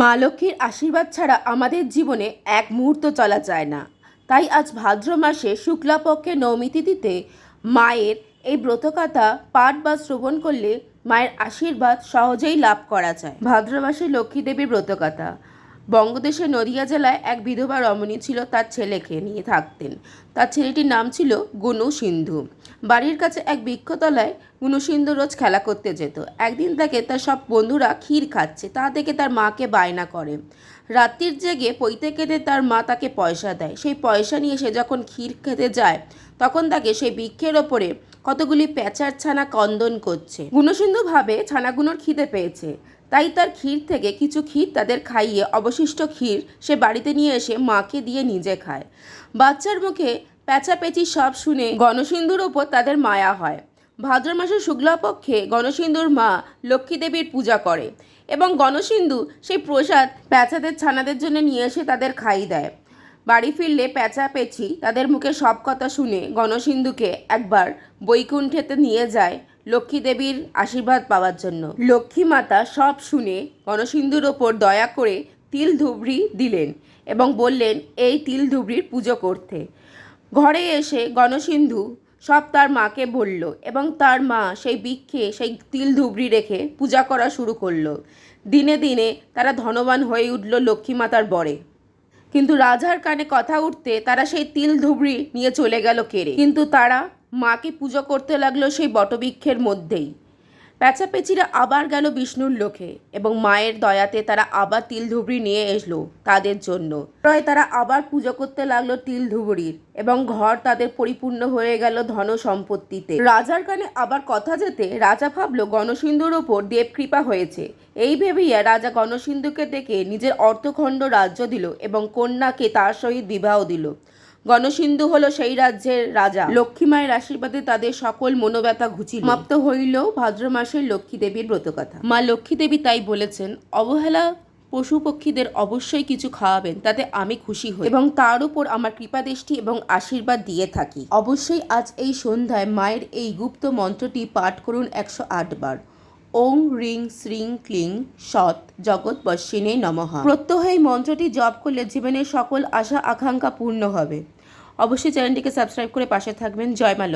মা লক্ষ্মীর আশীর্বাদ ছাড়া আমাদের জীবনে এক মুহূর্ত চলা যায় না। তাই আজ ভাদ্র মাসে শুক্লাপক্ষে নবমী তিথিতে মায়ের এই ব্রতকথা পাঠ বা শ্রবণ করলে মায়ের আশীর্বাদ সহজেই লাভ করা যায়। ভাদ্র মাসে লক্ষ্মীদেবীর ব্রতকথা। বঙ্গদেশের নদিয়া জেলায় এক বিধবা রমণী ছিল তার ছেলেকে নিয়ে থাকতেন। তার ছেলেটির নাম ছিল গুনু সিন্ধু। বাড়ির কাছে এক বৃক্ষতলায় গুনু সিন্ধু রোজ খেলা করতে যেত। একদিন তাকে তার সব বন্ধুরা ক্ষীর খাচ্ছে, তা দেখে তার মাকে বায়না করে। রাত্রির জেগে পৈতে কেটে তার মা তাকে পয়সা দেয়। সেই পয়সা নিয়ে সে যখন ক্ষীর খেতে যায়, তখন তাকে সেই বৃক্ষের ওপরে কতগুলি প্যাঁচার ছানা কন্দন করছে। গুণসিন্ধু ভাবে ছানাগুলোর খিদে পেয়েছে। তাই তার ক্ষীর থেকে কিছু ক্ষীর তাদের খাইয়ে অবশিষ্ট ক্ষীর সে বাড়িতে নিয়ে এসে মাকে দিয়ে নিজে খায়। বাচ্চার মুখে প্যাঁচাপেচি সব শুনে গণসিন্ধুর ওপর তাদের মায়া হয়। ভাদ্র মাসের শুক্লাপক্ষে গণসিন্ধুর মা লক্ষ্মী দেবীর পূজা করে এবং গণসিন্ধু সেই প্রসাদ প্যাঁচাদের ছানাদের জন্য নিয়ে এসে তাদের খাই দেয়। বাড়ি ফিরলে প্যাঁচা তাদের মুখে সব কথা শুনে গণসিন্ধুকে একবার বৈকুণ্ঠেতে নিয়ে যায় লক্ষ্মী দেবীর আশীর্বাদ পাওয়ার জন্য। লক্ষ্মী মাতা সব শুনে গণসিন্ধুর ওপর দয়া করে তিল ধুবড়ি দিলেন এবং বললেন, এই তিল ধুবড়ির পুজো করতে। ঘরে এসে গণসিন্ধু সব তার মাকে বলল এবং তার মা সেই বৃক্ষে সেই তিল ধুবড়ি রেখে পূজা করা শুরু করল। দিনে দিনে তারা ধনবান হয়ে উঠল লক্ষ্মী মাতার বরে। কিন্তু রাজার কানে কথা উঠতে তারা সেই তিল ধুবড়ি নিয়ে চলে গেল কেড়ে। কিন্তু তারা মাকে পুজো করতে লাগল সেই বটবৃক্ষের মধ্যেই। প্যাচাপেচিরা আবার গেল বিষ্ণুর লোকে এবং মায়ের দয়াতে তারা আবার তিল ধুবড়ি নিয়ে এসলো তাদের জন্য। প্রায় তারা আবার পুজো করতে লাগল তিল ধুবড়ির এবং ঘর তাদের পরিপূর্ণ হয়ে গেল ধন সম্পত্তিতে। রাজার কানে আবার কথা যেতে রাজা ভাবলো, গণসিন্ধুর ওপর দেবকৃপা হয়েছে। এই ভেবেইয়া রাজা গণসিন্ধুকে ডেকে নিজের অর্থখণ্ড রাজ্য দিল এবং কন্যাকে তার সহিত বিবাহ দিল। গণসিন্ধু হলো সেই রাজ্যের রাজা। লক্ষ্মী মায়ের আশীর্বাদে তাদের সকল মনোব্যথা ঘুচি সমাপ্ত হইল ভাদ্র মাসের লক্ষ্মী দেবীর ব্রতকথা। মা লক্ষ্মী দেবী তাই বলেছেন, অবহেলা পশু পক্ষীদের অবশ্যই কিছু খাওয়াবেন, তাতে আমি খুশি হই এবং তার উপর আমার কৃপাদৃষ্টি এবং আশীর্বাদ দিয়ে থাকি। অবশ্যই আজ এই সন্ধ্যায় মায়ের এই গুপ্ত মন্ত্রটি পাঠ করুন একশো আট বার। ওং রিং শ্রিং ক্লিং সৎ জগৎ বর্ষিণে নমঃ। প্রত্যহ এই মন্ত্রটি জপ করলে জীবনের সকল আশা আকাঙ্ক্ষা পূর্ণ হবে। অবশ্যই চ্যানেলটিকে সাবস্ক্রাইব করে পাশে থাকবেন। জয় মা